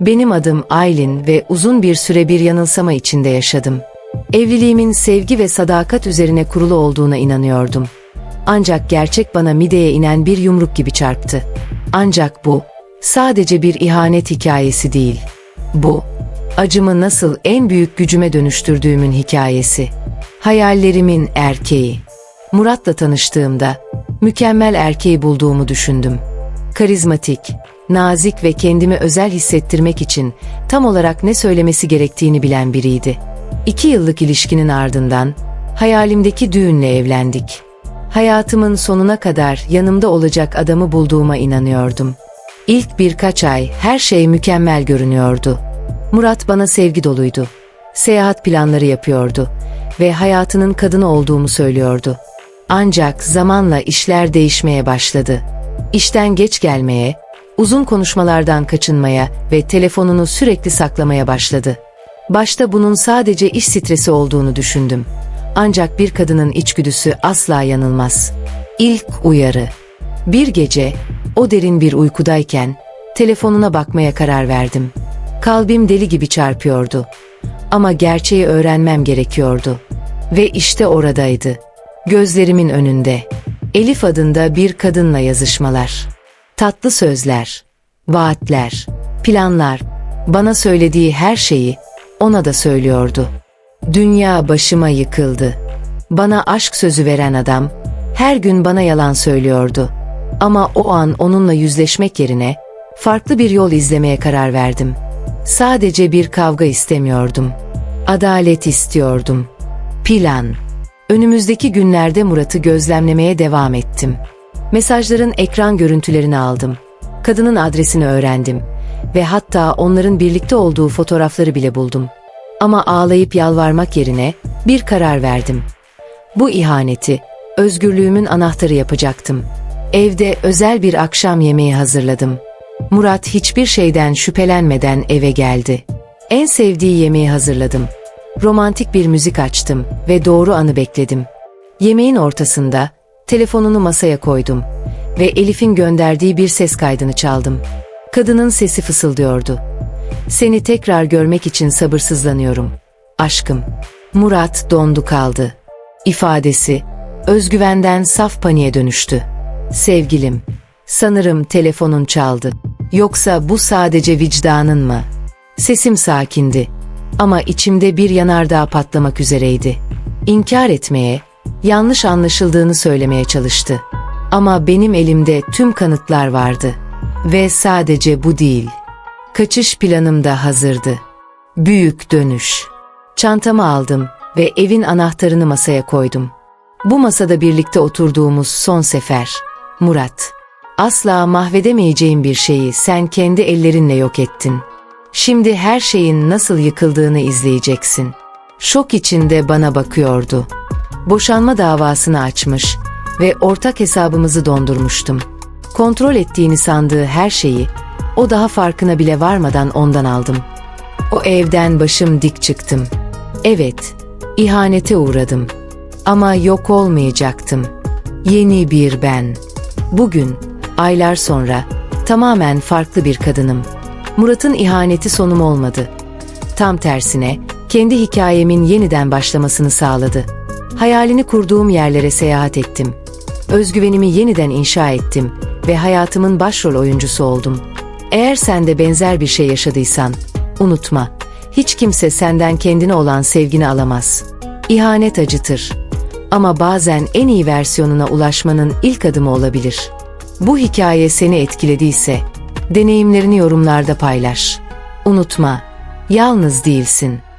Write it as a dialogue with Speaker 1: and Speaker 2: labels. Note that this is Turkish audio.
Speaker 1: Benim adım Aylin ve uzun bir süre bir yanılsama içinde yaşadım. Evliliğimin sevgi ve sadakat üzerine kurulu olduğuna inanıyordum. Ancak gerçek bana mideye inen bir yumruk gibi çarptı. Ancak bu sadece bir ihanet hikayesi değil. Bu acımı nasıl en büyük gücüme dönüştürdüğümün hikayesi. Hayallerimin erkeği. Murat'la tanıştığımda mükemmel erkeği bulduğumu düşündüm. Karizmatik, nazik ve kendimi özel hissettirmek için tam olarak ne söylemesi gerektiğini bilen biriydi. İki yıllık ilişkinin ardından hayalimdeki düğünle evlendik. Hayatımın sonuna kadar yanımda olacak adamı bulduğuma inanıyordum. İlk birkaç ay her şey mükemmel görünüyordu. Murat bana sevgi doluydu. Seyahat planları yapıyordu ve hayatının kadını olduğumu söylüyordu. Ancak zamanla işler değişmeye başladı. İşten geç gelmeye, uzun konuşmalardan kaçınmaya ve telefonunu sürekli saklamaya başladı. Başta bunun sadece iş stresi olduğunu düşündüm. Ancak bir kadının içgüdüsü asla yanılmaz. İlk uyarı. Bir gece, o derin bir uykudayken, telefonuna bakmaya karar verdim. Kalbim deli gibi çarpıyordu. Ama gerçeği öğrenmem gerekiyordu. Ve işte oradaydı. Gözlerimin önünde. Elif adında bir kadınla yazışmalar. Tatlı sözler, vaatler, planlar, bana söylediği her şeyi ona da söylüyordu. Dünya başıma yıkıldı. Bana aşk sözü veren adam her gün bana yalan söylüyordu. Ama o an onunla yüzleşmek yerine farklı bir yol izlemeye karar verdim. Sadece bir kavga istemiyordum. Adalet istiyordum. Plan. Önümüzdeki günlerde Murat'ı gözlemlemeye devam ettim. Mesajların ekran görüntülerini aldım. Kadının adresini öğrendim ve hatta onların birlikte olduğu fotoğrafları bile buldum. Ama ağlayıp yalvarmak yerine bir karar verdim. Bu ihaneti özgürlüğümün anahtarı yapacaktım. Evde özel bir akşam yemeği hazırladım. Murat hiçbir şeyden şüphelenmeden eve geldi. En sevdiği yemeği hazırladım. Romantik bir müzik açtım ve doğru anı bekledim. Yemeğin ortasında telefonunu masaya koydum ve Elif'in gönderdiği bir ses kaydını çaldım. Kadının sesi fısıldıyordu. Seni tekrar görmek için sabırsızlanıyorum. Aşkım. Murat dondu kaldı. İfadesi özgüvenden saf paniğe dönüştü. Sevgilim, sanırım telefonun çaldı. Yoksa bu sadece vicdanın mı? Sesim sakindi ama içimde bir yanardağ patlamak üzereydi. İnkar etmeye, yanlış anlaşıldığını söylemeye çalıştı. Ama benim elimde tüm kanıtlar vardı. Ve sadece bu değil. Kaçış planım da hazırdı. Büyük dönüş. Çantamı aldım ve evin anahtarını masaya koydum. Bu masada birlikte oturduğumuz son sefer. Murat. Asla mahvedemeyeceğim bir şeyi sen kendi ellerinle yok ettin. Şimdi her şeyin nasıl yıkıldığını izleyeceksin. Şok içinde bana bakıyordu. Boşanma davasını açmış ve ortak hesabımızı dondurmuştum. Kontrol ettiğini sandığı her şeyi o daha farkına bile varmadan ondan aldım. O evden başım dik çıktım. Evet, ihanete uğradım. Ama yok olmayacaktım. Yeni bir ben. Bugün, aylar sonra, tamamen farklı bir kadınım. Murat'ın ihaneti sonum olmadı. Tam tersine, kendi hikayemin yeniden başlamasını sağladı. Hayalini kurduğum yerlere seyahat ettim. Özgüvenimi yeniden inşa ettim ve hayatımın başrol oyuncusu oldum. Eğer sen de benzer bir şey yaşadıysan, unutma, hiç kimse senden kendine olan sevgini alamaz. İhanet acıtır. Ama bazen en iyi versiyonuna ulaşmanın ilk adımı olabilir. Bu hikaye seni etkilediyse, deneyimlerini yorumlarda paylaş. Unutma, yalnız değilsin.''